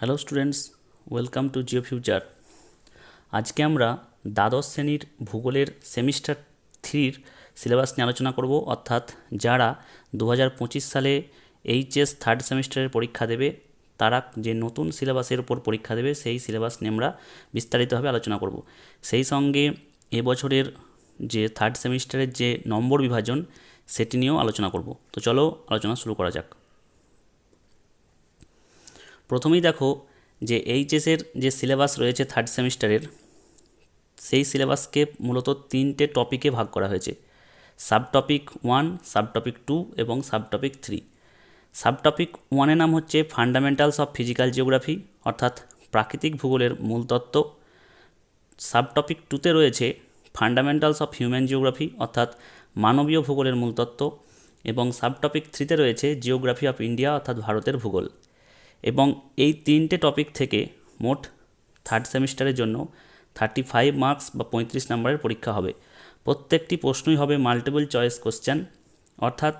Hello students, welcome to Geo Future. আজকে আমরা দ্বাদশ শ্রেণির ভূগোলের সেমিস্টার থ্রির সিলেবাস নিয়ে আলোচনা করব, অর্থাৎ যারা দু হাজার পঁচিশ সালে এইচএস থার্ড সেমিস্টারের পরীক্ষা দেবে, তারা যে নতুন সিলেবাসের উপর পরীক্ষা দেবে, সেই সিলেবাস নিয়ে আমরা বিস্তারিতভাবে আলোচনা করব। সেই সঙ্গে এবছরের যে থার্ড সেমিস্টারের যে নম্বর বিভাজন, সেটি নিয়েও আলোচনা করব। তো চলো আলোচনা শুরু করা যাক। প্রথমেই দেখো যে এইচএসের যে সিলেবাস রয়েছে থার্ড সেমিস্টারের, সেই সিলেবাসকে মূলত তিনটে টপিকে ভাগ করা হয়েছে। Sub topic one sub topic two এবং sub topic three sub topic ওয়ানের নাম হচ্ছে ফান্ডামেন্টালস অফ ফিজিক্যাল জিওগ্রাফি অর্থাৎ প্রাকৃতিক ভূগোলের মূল তত্ত্ব। সাব টপিক টুতে রয়েছে ফান্ডামেন্টালস অফ হিউম্যান জিওগ্রাফি অর্থাৎ মানবীয় ভূগোলের মূল তত্ত্ব। এবং সাব টপিক থ্রিতে রয়েছে জিওগ্রাফি অফ ইন্ডিয়া অর্থাৎ ভারতের ভূগোল। এবং এই তিনটে টপিক থেকে মোট থার্ড সেমিস্টারের জন্য থার্টি ফাইভ মার্কস বা পঁয়ত্রিশ নম্বরের পরীক্ষা হবে। প্রত্যেকটি প্রশ্নই হবে মাল্টিপল চয়েস কোশ্চেন অর্থাৎ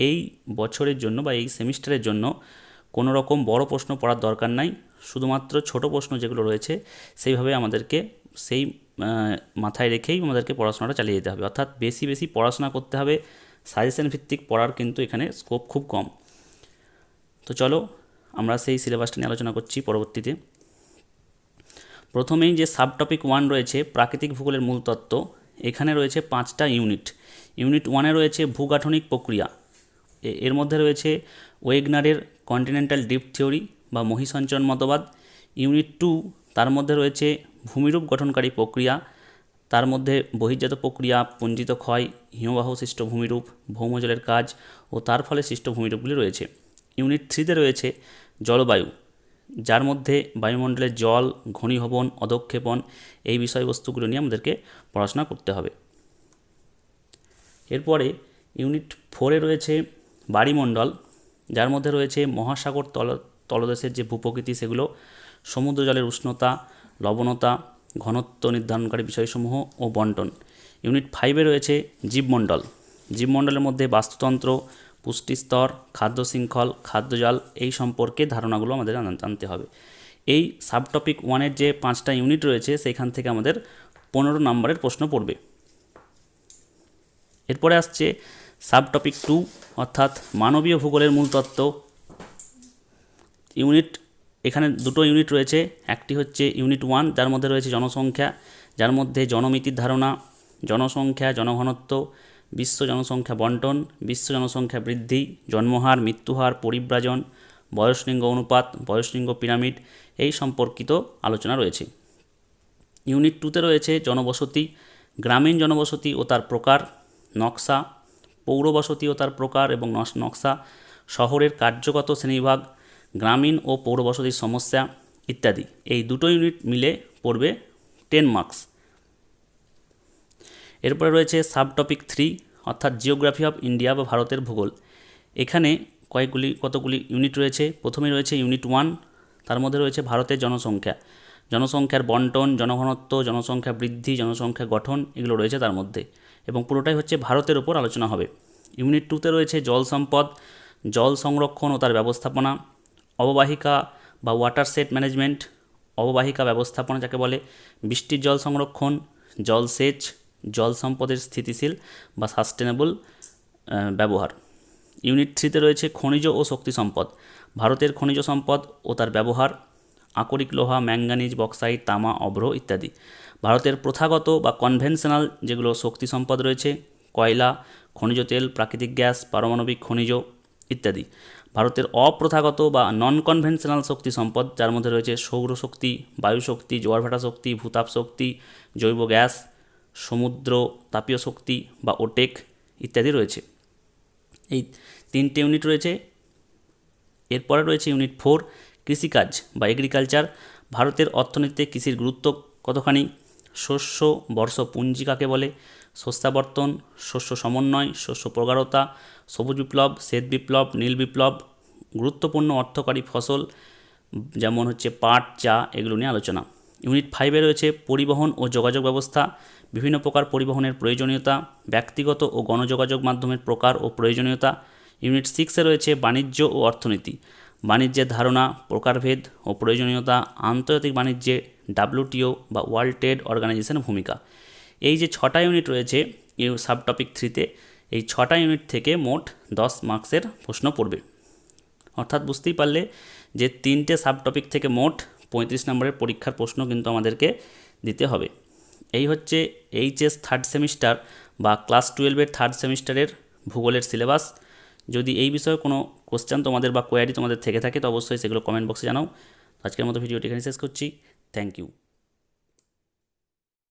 এই বছরের জন্য বা এই সেমিস্টারের জন্য কোনো রকম বড় প্রশ্ন পড়ার দরকার নাই। শুধুমাত্র ছোট প্রশ্ন যেগুলো রয়েছে, সেইভাবে আমাদেরকে সেই মাথায় রেখেই আমাদেরকে পড়াশোনাটা চালিয়ে যেতে হবে। অর্থাৎ বেশি বেশি পড়াশোনা করতে হবে। সাজেশন ভিত্তিক পড়ার কিন্তু এখানে স্কোপ খুব কম। তো চলো আমরা সেই সিলেবাসটা নিয়ে আলোচনা করছি পরবর্তীতে। প্রথমেই যে সাব টপিক ওয়ান রয়েছে, প্রাকৃতিক ভূগোলের মূল তত্ত্ব, এখানে রয়েছে পাঁচটা ইউনিট। ইউনিট ওয়ানে রয়েছে ভূগাঠনিক প্রক্রিয়া। এর মধ্যে রয়েছে ওয়েগনারের কন্টিনেন্টাল ডিপ থিওরি বা মহিসঞ্চরণ মতবাদ। ইউনিট টু, তার মধ্যে রয়েছে ভূমিরূপ গঠনকারী প্রক্রিয়া। তার মধ্যে বহির্জাত প্রক্রিয়া, পঞ্জিত ক্ষয়, হিমবাহ সৃষ্ট ভূমিরূপ, ভৌমজলের কাজ ও তার ফলে সৃষ্ট ভূমিরূপগুলি রয়েছে। ইউনিট থ্রিতে রয়েছে জলবায়ু, যার মধ্যে বায়ুমণ্ডলের জল, ঘনীভবন, অধক্ষেপণ এই বিষয়বস্তুগুলো নিয়ে আমাদেরকে পড়াশোনা করতে হবে। এরপরে ইউনিট ফোরে রয়েছে বাড়িমণ্ডল, যার মধ্যে রয়েছে মহাসাগর তল, তলদেশের যে ভূপ্রকৃতি সেগুলো, সমুদ্র জলের উষ্ণতা, লবণতা, ঘনত্ব নির্ধারণকারী বিষয়সমূহ ও বন্টন। ইউনিট ফাইভে রয়েছে জীবমণ্ডল। জীবমণ্ডলের মধ্যে বাস্তুতন্ত্র পুষ্টিস্তর খাদ্য শৃঙ্খল খাদ্যজাল এই সম্পর্কে ধারণাগুলো আমাদের জানতে হবে। এই সাবটপিক ওয়ানের যে পাঁচটা ইউনিট রয়েছে, সেখান থেকে আমাদের পনেরো নম্বরের প্রশ্ন পড়বে। এরপরে আসছে সাবটপিক টু, অর্থাৎ মানবীয় ভূগোলের মূল তত্ত্ব। ইউনিট, এখানে দুটো ইউনিট রয়েছে। একটি হচ্ছে ইউনিট ওয়ান, যার মধ্যে রয়েছে জনসংখ্যা, যার মধ্যে জনমিতির ধারণা, জনসংখ্যা, জনঘনত্ব বিশ্ব জনসংখ্যা বন্টন, বিশ্ব জনসংখ্যা বৃদ্ধি, জন্মহার, মৃত্যুহার, পরিব্রাজন, বয়সলিঙ্গ অনুপাত, বয়সলিঙ্গ পিরামিড এই সম্পর্কিত আলোচনা রয়েছে। ইউনিট টুতে রয়েছে জনবসতি, গ্রামীণ জনবসতি ও তার প্রকার, নকশা, পৌরবসতি ও তার প্রকার এবং নকশা, শহরের কার্যগত শ্রেণীভাগ গ্রামীণ ও পৌরবসতির সমস্যা ইত্যাদি। এই দুটো ইউনিট মিলে পড়বে টেন মার্কস। এরপরে রয়েছে সাব টপিক থ্রি, অর্থাৎ জিওগ্রাফি অফ ইন্ডিয়া বা ভারতের ভূগোল। এখানে কয়েকগুলি, কতগুলি ইউনিট রয়েছে? প্রথমে রয়েছে ইউনিট ওয়ান, তার মধ্যে রয়েছে ভারতের জনসংখ্যা। জনসংখ্যার বন্টন, জনঘনত্ব, জনসংখ্যা বৃদ্ধি, জনসংখ্যা গঠন, এগুলো রয়েছে তার মধ্যে। এবং পুরোটাই হচ্ছে ভারতের ওপর আলোচনা হবে। ইউনিট টুতে রয়েছে জল সম্পদ, জল সংরক্ষণ ও তার ব্যবস্থাপনা, অববাহিকা বা ওয়াটার সেট ম্যানেজমেন্ট, অববাহিকা ব্যবস্থাপনা যাকে বলে, বৃষ্টির জল সংরক্ষণ জলসেচ জল সম্পদের স্থিতিশীল বা সাস্টেনেবল ব্যবহার। ইউনিট থ্রিতে রয়েছে খনিজ ও শক্তি সম্পদ। ভারতের খনিজ সম্পদ ও তার ব্যবহার, আকরিক লোহা ম্যাঙ্গানিজ বক্সাইট তামা, অভ্র ইত্যাদি। ভারতের প্রথাগত বা কনভেনশনাল যেগুলো শক্তি সম্পদ রয়েছে, কয়লা, খনিজ তেল, প্রাকৃতিক গ্যাস, পারমাণবিক খনিজ ইত্যাদি। ভারতের অপ্রথাগত বা নন কনভেনশনাল শক্তি সম্পদ, যার মধ্যে রয়েছে সৌরশক্তি, বায়ুশক্তি, জোয়ারভাটা শক্তি, ভূতাপ শক্তি, জৈব গ্যাস সমুদ্র, তাপীয় শক্তি বা ওটেক ইত্যাদি রয়েছে। এই তিনটে ইউনিট রয়েছে। এরপরে রয়েছে ইউনিট ফোর কৃষিকাজ বা এগ্রিকালচার ভারতের অর্থনীতিতে কৃষির গুরুত্ব কতখানি? শস্য, বর্ষ পুঞ্জি কাকে বলে? শস্যাবর্তন শস্য সমন্বয়, শস্য প্রগাঢ়তা, সবুজ বিপ্লব, শ্বেত বিপ্লব, নীল বিপ্লব, গুরুত্বপূর্ণ অর্থকারী ফসল যেমন হচ্ছে পাট, চা, এগুলো নিয়ে আলোচনা। ইউনিট ফাইভে রয়েছে পরিবহন ও যোগাযোগ ব্যবস্থা, বিভিন্ন প্রকার পরিবহনের প্রয়োজনীয়তা, ব্যক্তিগত ও গণযোগাযোগ মাধ্যমের প্রকার ও প্রয়োজনীয়তা, ইউনিট সিক্সে রয়েছে বাণিজ্য ও অর্থনীতি। বাণিজ্যের ধারণা, প্রকারভেদ ও প্রয়োজনীয়তা, আন্তর্জাতিক বাণিজ্যে ডাব্লিউটিও বা ওয়ার্ল্ড ট্রেড অর্গানাইজেশনের ভূমিকা। এই যে ছটা ইউনিট রয়েছে ইউ সাব টপিক থ্রিতে, এই ছটা ইউনিট থেকে মোট দশ মার্কসের প্রশ্ন পড়বে। অর্থাৎ বুঝতেই পারলে যে তিনটে সাব টপিক থেকে মোট পঁয়ত্রিশ নম্বরের পরীক্ষার প্রশ্ন কিন্তু আমাদেরকে দিতে হবে। এই হচ্ছে এইচএস থার্ড সেমিস্টার বা ক্লাস টুয়েলভের থার্ড সেমিস্টারের ভূগোলের সিলেবাস যদি এই বিষয়ে কোনো কোশ্চেন তোমাদের বা কোয়ারি তোমাদের থেকে থাকে, তো অবশ্যই সেগুলো কমেন্ট বক্সে জানাও। আজকের মতো ভিডিওটি এখানে শেষ করছি। Thank you